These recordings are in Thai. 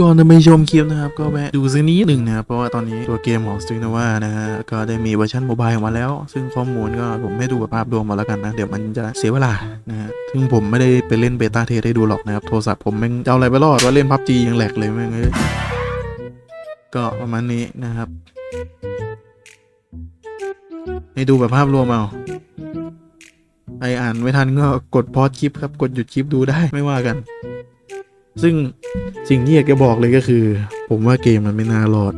ก่อนจะไปชมคลิปนะครับ ก็แวะดูสักนิดหนึ่งนะครับ เพราะว่าตอนนี้ตัวเกมของ s t r i n g n o v a นะฮะก็ได้มีเวอร์ชันโมบายออกมาแล้ว ซึ่งข้อมูลก็ผมไม่ดูแบบภาพรวมมาแล้วกันนะ เดี๋ยวมันจะเสียเวลานะฮะซึ่งผมไม่ได้ไปเล่นเบต้าเทสให้ดูหรอกนะครับ โทรศัพท์ผมแม่งเอาอะไรไปรอดว่าเล่นพับจียังแหลกเลยแม่งเอ้ยก็ประมาณนี้นะครับให้ดูแบบภาพรวมเอาใครอ่านไม่ทันก็กดพอดคลิปครับ กดหยุดคลิปดูได้ไม่ว่ากัน ซึ่ง สิ่งที่อยากจะบอกเลยก็คือ ผมว่าเกมมันไม่น่ารอด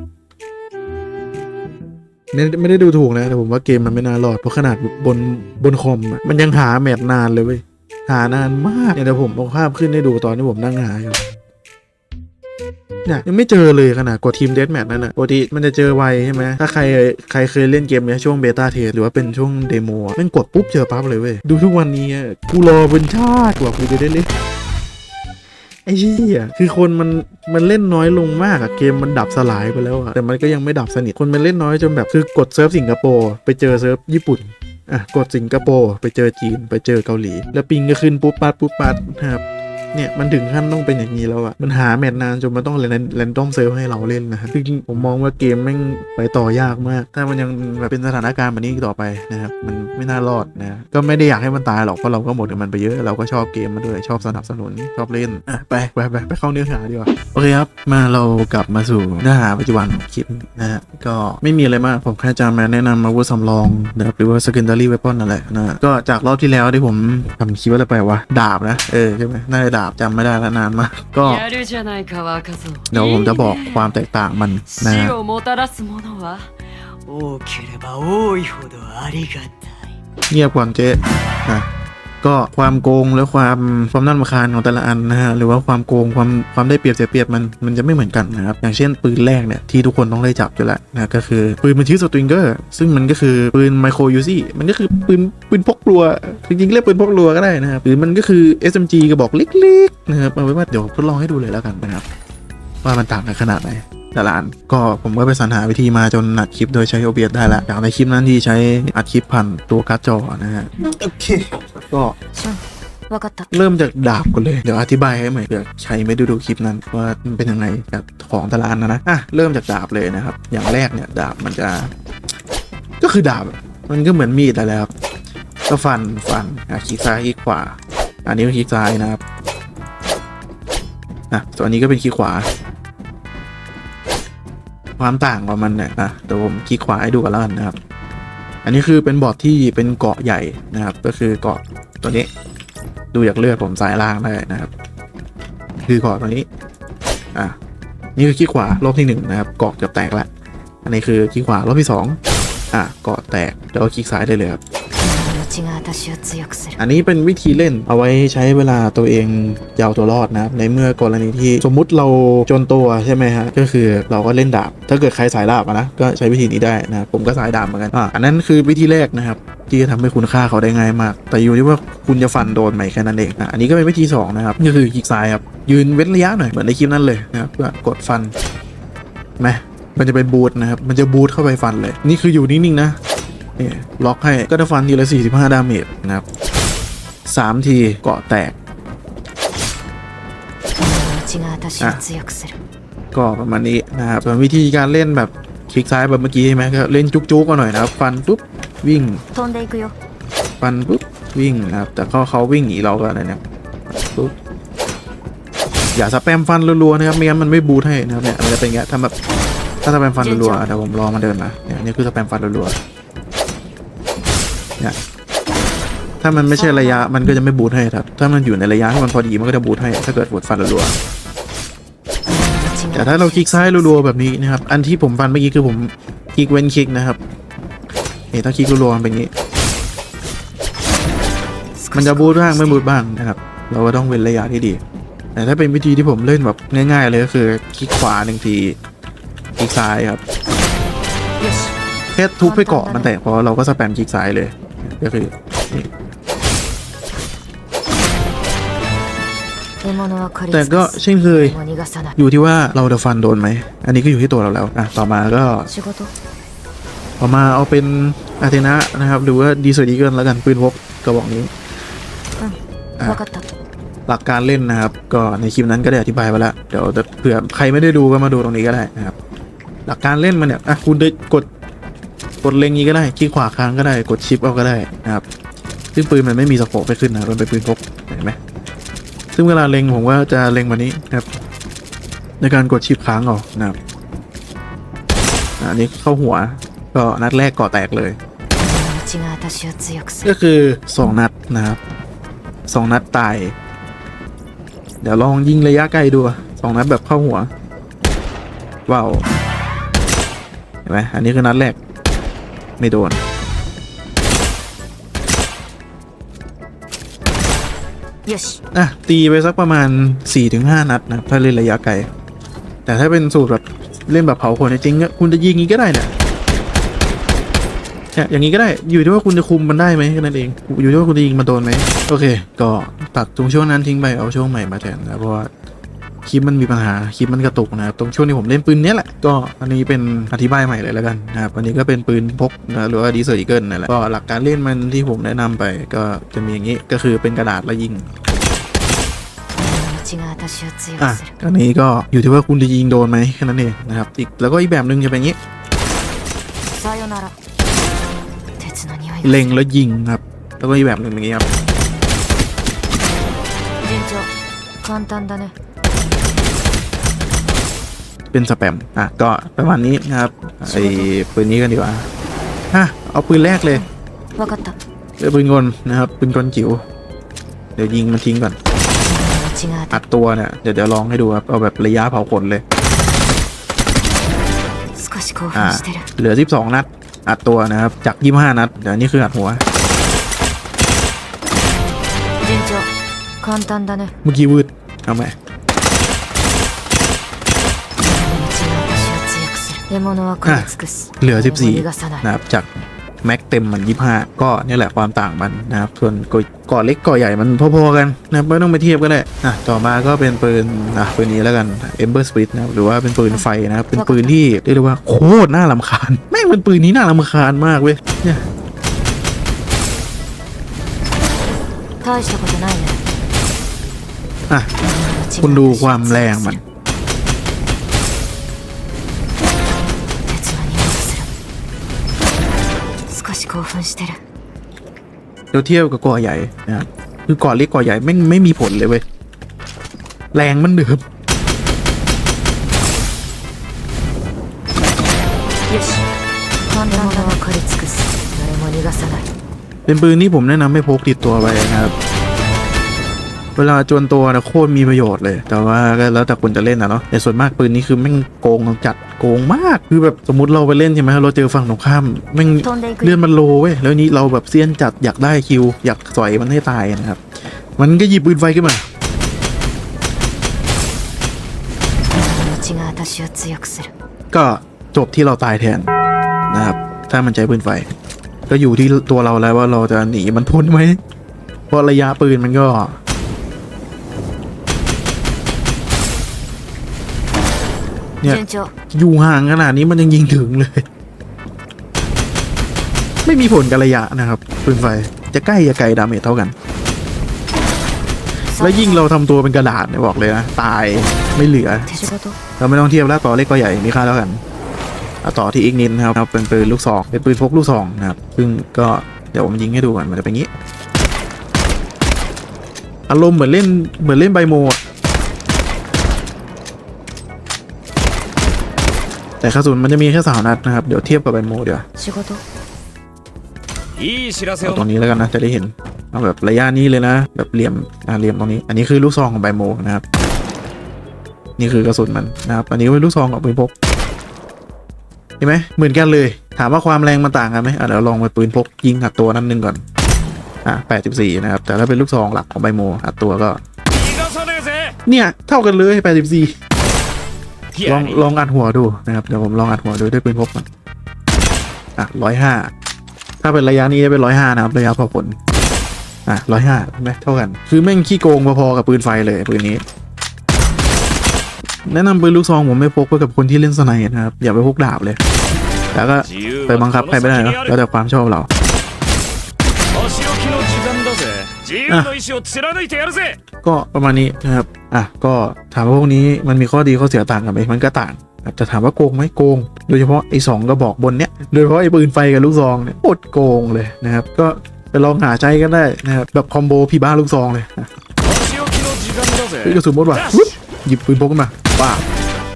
ไม่ไม่ได้ดูถูกนะแต่ผมว่าเกมมันไม่น่ารอดเพราะขนาดบนบนคอมมันยังหาแมปนานเลยเว้ยหานานมากเนี่ยเดี๋ยวผมเอาภาพขึ้นให้ดูตอนที่ผมนั่งหาอยู่เนี่ยยังไม่เจอเลยขนาดกดทีมเดสแมทนั่นน่ะปกติมันจะเจอไวใช่ไหมถ้าใครใครเคยเล่นเกมเนี้ยช่วงเบต้าเทสหรือว่าเป็นช่วงเดโมมันกดปุ๊บเจอปั๊บเลยเว้ยดูทุกวันนี้กูรอเป็นชาติกว่ากูจะได้เล่น ไอ้เหี้ยคือคนมันมันเล่นน้อยลงมากอะเกมมันดับสลายไปแล้วอะแต่มันก็ยังไม่ดับสนิทคนมันเล่นน้อยจนแบบคือกดเซิร์ฟสิงคโปร์ไปเจอเซิร์ฟญี่ปุ่นอะกดสิงคโปร์ไปเจอจีนไปเจอเกาหลี แล้วปิงก็ขึ้นปุ๊บปัดปุ๊บปัดนะครับ เนี่ยมันถึงขั้นต้องเป็นอย่างนี้แล้วอะมันหาแมตช์นานจนมันต้องเรนเรนดอมเซิร์ฟให้เราเล่นนะฮะจริงผมมองว่าเกมแม่งไปต่อยากมาก ถ้ามันยังแบบเป็นสถานการณ์แบบนี้ต่อไปนะครับมันไม่น่ารอดนะก็ไม่ได้อยากให้มันตายหรอกเพราะเราก็หมดกับมันไปเยอะเราก็ชอบเกมมาด้วยชอบสนับสนุนชอบเล่นอะไปไปไปไปเข้าเนื้อหาดีกว่าโอเคครับมาเรากลับมาสู่เนื้อหาปัจจุบันของคลิปนะฮะก็ไม่มีอะไรมากผมแค่จะมาแนะนำอาวุธสำรองนะครับหรือว่า secondary weapon นั่นแหละนะฮะก็จากรอบที่แล้วที่ผมทำคลิปว่าอะไรไปวะดาบนะเออใช่ไหมน่าจะดาบาบจำไม่ได้แล้วนานมาก ก็เดี๋ยวผมจะบอกความแตกต่างมันนะเงียบก่อนเจ๊นะ ก็ความโกงและความความน่ารำคาญของแต่ละอันนะฮะหรือว่าความโกงความความได้เปรียบเสียเปรียบมันมันจะไม่เหมือนกันนะครับอย่างเช่นปืนแรกเนี่ยที่ทุกคนต้องได้จับอยู่แล้วนะก็คือปืนมันชื่อสตริงเกอร์ซึ่งมันก็คือปืนไมโครยูซี่มันก็คือปืนปืนพกรัวจริงๆเรียกปืนพกรัวก็ได้นะครับหรือมันก็คือ SMG กระบอกเล็กๆนะครับเอาไว้ว่าเดี๋ยวทดลองให้ดูเลยแล้วกันนะครับว่ามันต่างกันขนาดไหนแต่ละอันก็ผมก็ไปสรรหาวิธีมาจนอัดคลิปโดยใช้ OBS ได้แล้วจากในคลิปนั้นที่ใช้อัดคลิปผ่านตัวการ์ดจอนะฮะโอเค ก็เริ่มจากดาบกันเลย เดี๋ยวอธิบายให้ใหม่เผื่อใช้ไม่ดูดูคลิปนั้นว่ามันเป็นยังไงกับของตะลานนะนะอะเริ่มจากดาบเลยนะครับ อย่างแรกเนี่ยดาบมันจะ ก็คือดาบมันก็เหมือนมีดอะไรครับ ก็ฟันฟันอะขีดซ้ายขีดขวา อันนี้เป็นขีดซ้ายนะครับอะส่วนนี้ก็เป็นขีดขวา ความต่างของมันเนี่ยอะเดี๋ยวผมขีดขวาให้ดูกันแล้วกันนะครับ อันนี้คือเป็นบอร์ดที่เป็นเกาะใหญ่นะครับ ก็คือเกาะตัวนี้ ดูอยากเลือกผมซ้ายล่างได้นะครับ คือเกาะตัวนี้ อะ นี่คือขี้ขวารอบที่หนึ่งนะครับ เกาะเกือบแตกแล้วอันนี้คือขี้ขวารอบที่สองอะ เกาะแตกแล้วก็คลิกซ้ายได้เลยครับ 命が私を強くする อันนี้เป็นวิธีเล่นเอาไว้ใช้เวลาตัวเองยาวตัวรอดนะครับ ในเมื่อกรณีที่สมมุติเราจนตัวใช่ไหมฮะก็คือเราก็เล่นดาบ ถ้าเกิดใครสายดาบอะนะก็ใช้วิธีนี้ได้นะครับผมก็สายดาบเหมือนกันอ่ะอันนั้นคือวิธีแรกนะครับ ที่จะทำให้คุณค่าเขาได้ง่ายมาก แต่อยู่ที่ว่าคุณจะฟันโดนไหมแค่นั้นเองอ่ะอันนี้ก็เป็นวิธีสองนะครับก็คือคลิกซ้ายครับยืนเว้นระยะหน่อยเหมือนในคลิปนั้นเลยนะครับเพื่อกดฟันไหมมันจะเป็นบูทนะครับมันจะบูทเข้าไปฟันเลย นี่คืออยู่นิ่งๆนะ นี่ล็อกให้ก็จะฟันทีละ 45 ดาเมจนะครับ3ทีเกาะแตกก็ประมาณนี้นะครับส่วนวิธีการเล่นแบบคลิกซ้ายแบบเมื่อกี้ใช่ไหมก็เล่นจุกๆกกันหน่อยนะครับ ฟันปุ๊บวิ่งฟันปุ๊บวิ่งนะครับ แต่เขาเขาวิ่งหนีเราก็อะไรเนี่ยปุ๊บอย่าสแปมฟันรัวๆนะครับไม่งั้นมันไม่บูทให้นะครับเนี่ยมันจะเป็นอย่างนี้ถ้าแบบถ้าสแปมฟันรัวๆเดี๋ยวผมรอมันเดินมาเนี่ยนี่คือสแปมฟันรัวๆ เนี่ยถ้ามันไม่ใช่ระยะมันก็จะไม่บูทให้ครับ ถ้ามันอยู่ในระยะที่มันพอดีมันก็จะบูทให้ ถ้าเกิดปวดฟันรัวๆแต่ถ้าเราคลิกซ้ายรัวๆแบบนี้นะครับ อันที่ผมฟันเมื่อกี้คือผมคลิกเว้นคลิกนะครับนี่ถ้าคลิกรัวๆมันเป็นอย่างนี้ มันจะบูทบ้างไม่บูทบ้างนะครับ เราก็ต้องเว้นระยะที่ดี แต่ถ้าเป็นวิธีที่ผมเล่นแบบง่าย ๆ เลยก็คือคลิกขวาหนึ่งทีคลิกซ้ายครับよしแค่ทุบไปเกาะมันแตกพอเราก็สแปมคลิกซ้ายเลย ก็คือแต่ก็เช่นเคย อยู่ที่ว่าเราจะฟันโดนไหม อันนี้ก็อยู่ที่ตัวเราแล้ว อะ ต่อมาก็ ต่อมาเอาเป็นอาเทนะนะครับ หรือว่าดีสวยดีเกินแล้วกัน ปืนพกกระบอกนี้หลักการเล่นนะครับ ก็ในคลิปนั้นก็ได้อธิบายไปแล้วเดี๋ยวเผื่อใครไม่ได้ดูก็มาดูตรงนี้ก็ได้นะครับ หลักการเล่นมันเนี่ยอะคุณได้กด กดเล็งนี้ก็ได้คลิกขวาค้างก็ได้กดชิปเอาก็ได้นะครับซึ่งปืนมันไม่มีสโคปไปขึ้นนะมันเป็นปืนพกเห็นไหมซึ่งเวลาเล็งผมว่าจะเล็งแบบนี้นะครับ ในการกดชิปค้างออกนะครับอันนี้เข้าหัวก็นัดแรกก่อแตกเลย ก็คือสองนัดนะครับสองนัดตาย เดี๋ยวลองยิงระยะไกลดูสองนัดแบบเข้าหัวว้าวเห็นไหมอันนี้คือนัดแรก ไม่โดนよしอะ ตีไปสักประมาณ 4-5 นัดนะครับถ้าเล่นระยะไกล แต่ถ้าเป็นสูตรแบบเล่นแบบเผาขนจริงๆอะคุณจะยิงอย่างนี้ก็ได้เนี่ยเนี่ยอย่างนี้ก็ได้อยู่ที่ว่าคุณจะคุมมันได้ไหมแค่นั้นเอง อยู่ที่ว่าคุณจะยิงมันโดนไหมโอเค ก็ตัดตรงช่วงนั้นทิ้งไปเอาช่วงใหม่มาแทนนะเพราะว่า คลิปมันมีปัญหาคลิปมันกระตุกนะครับตรงช่วงที่ผมเล่นปืนนี้แหละก็อันนี้เป็นอธิบายใหม่เลยแล้วกันนะครับอันนี้ก็เป็นปืนพกนะหรือว่าดีเซอร์อีเกิลนั่นแหละก็หลักการเล่นมันที่ผมแนะนำไปก็จะมีอย่างนี้ก็คือเป็นกระดาษและยิงอะอันนี้ก็อยู่ที่ว่าคุณจะยิงโดนไหมแค่นั้นเองนะครับอีกแล้วก็อีกแบบหนึ่งจะเป็นอย่างนี้เล็งแล้วยิงครับ แล้วก็อีกแบบหนึ่งอย่างนี้ครับ เป็นสแปมอะก็ประมาณนี้นะครับไอ้ปืนนี้กันดีกว่าฮะเอาปืนแรกเลยว่ากัตเออปืนกลนะครับปืนกลจิ๋วเดี๋ยวยิงมันทิ้งก่อนอัดตัวเนี่ยเดี๋ยวเดี๋ยวลองให้ดูครับเอาแบบระยะเผาขนเลยเหลือ 12 นัด อัดตัวนะครับ จาก 25 นัด เดี๋ยวนี้คืออัดหัวเมื่อกี้วืดเอาไหม เหลือ 14 นะครับจากแม็กเต็มมัน 25 ก็นี่แหละความต่างมันนะครับ ส่วนก่อเล็กก่อใหญ่มันพอๆกันนะไม่ต้องไปเทียบก็ได้นะต่อมาก็เป็นปืนอะปืนนี้แล้วกัน Ember Split นะหรือว่าเป็นปืนไฟนะครับ เป็นปืนที่เรียกได้ว่าโคตรน่าลำคาญแม่งเป็นปืนนี้น่าลำคาญมากเว้ยเนี่ยอะคุณดูความแรงมัน 少し興奮してる เดี๋ยวเทียบกับก่อใหญ่นะครับคือก่อเล็กก่อใหญ่ไม่งไม่มีผลเลยเว้ยแรงมันเดิม よし簡単だは狩り尽くす誰も逃がさない เป็นปืนที่ผมแนะนำให้พกติดตัวไปนะครับ เวลาจวนตัวนะโคตรมีประโยชน์เลย แต่ว่าแล้วแต่คนจะเล่นนะเนาะแต่ส่วนมากปืนนี้คือแม่งโกงจัดโกงมาก คือแบบสมมติเราไปเล่นใช่ไหมเราเจอฝั่งตรงข้ามแม่งเลื่อนมันโลเว้ยแล้วนี้เราแบบเซียนจัดอยากได้คิว อยากสอยมันให้ตายนะครับ มันก็หยิบปืนไฟขึ้นมาก็จบที่เราตายแทนนะครับ ถ้ามันใช้ปืนไฟ ก็อยู่ที่ตัวเราแล้วว่าเราจะหนีมันพ้นไหมเพราะระยะปืนมันก็ เนี่ย 顺调 อยู่ห่างขนาดนี้มันยังยิงถึงเลย ไม่มีผลกับระยะนะครับปืนไฟ จะใกล้จะไกลดาเมจเท่ากัน แล้วยิ่งเราทำตัวเป็นกระดาษเนี่ยบอกเลยนะ ตายไม่เหลือ 手仕事 เราไม่ต้องเทียบแล้วต่อเล็กก็ใหญ่มีค่าแล้วกันเอาต่อที่อีกนิดนะครับ เป็นปืนลูกซองเป็นปืนพกลูกซองนะครับ ซึ่งก็เดี๋ยวผมยิงให้ดูก่อนมันจะเป็นอย่างนี้ อารมณ์เหมือนเล่นเหมือนเล่นไบโมอะ แต่กระสุนมันจะมีแค่สามนัดนะครับ เดี๋ยวเทียบกับแบนโมเดี๋ยวเอาตรงนี้แล้วกันนะจะได้เห็นเอาแบบระยะนี้เลยนะ แบบเหลี่ยมอ่าเหลี่ยมตรงนี้ อันนี้คือลูกซองของใบโมนะครับ นี่คือกระสุนมันนะครับ อันนี้ก็เป็นลูกซองของปืนพกเห็นไหมเหมือนกันเลย ถามว่าความแรงมันต่างกันไหมเดี๋ยวลองไปปืนพกยิงหัดตัวนั้นหนึ่งก่อนอ่าแปดสิบสี่นะครับ แต่ถ้าเป็นลูกซองหลักของใบโมอัดตัวก็ เนี่ยเท่ากันเลยแปดสิบสี่ ลองลองอัดหัวดูนะครับเดี๋ยวผมลองอัดหัวดูด้วยปืนพกก่อนอะร้อยห้าถ้าเป็นระยะนี้จะเป็นร้อยห้านะครับระยะพอผลอะร้อยห้าไหมเท่ากัน คือแม่งขี้โกงพอๆกับปืนไฟเลยปืนนี้ แนะนำปืนลูกซองผมไม่พกเพื่อกับคนที่เล่นสไนนะครับอย่าไปพกดาบเลย แล้วก็ไปบังคับใครไม่ได้นะแล้วแต่ความชอบเรา お仕置きの時間だぜ準 自由の意志を貫いてやるぜ ก็ประมาณนี้นะครับ อ่ะ ก็ถามว่าพวกนี้มันมีข้อดีข้อเสียต่างกันไหมมันก็ต่างครับแต่ถามว่าโกงไหมโกง โดยเฉพาะไอ้สองกระบอกบนเนี้ย โดยเฉพาะไอ้ปืนไฟกับลูกซองเนี่ยโคตรโกงเลยนะครับ ก็ไปลองหาใจกันได้นะครับ แบบคอมโบพี่บ้าลูกซองเลยอ่ะ 仕置きの時間だ เฮ้ยก ぜ ระสุนหมดว่ะปุ๊บหยิบปืนพกขึ้นมาป้าบ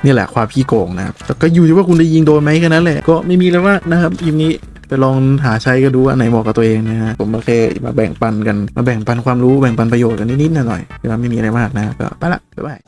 นี่แหละความพี่โกงนะครับแต่ก็อยู่ที่ว่าคุณจะยิงโดนไหมแค่นั้นแหละ ก็ไม่มีแล้วว่านะครับยิมนี้ ไปลองหาใช้กันดูอันไหนเหมาะกับตัวเองนะฮะผมโอเคมาแบ่งปันกันมาแบ่งปันความรู้แบ่งปันประโยชน์กันนิดๆหน่อยๆคือว่าไม่มีอะไรมากนะก็ไปละบ๊ายบาย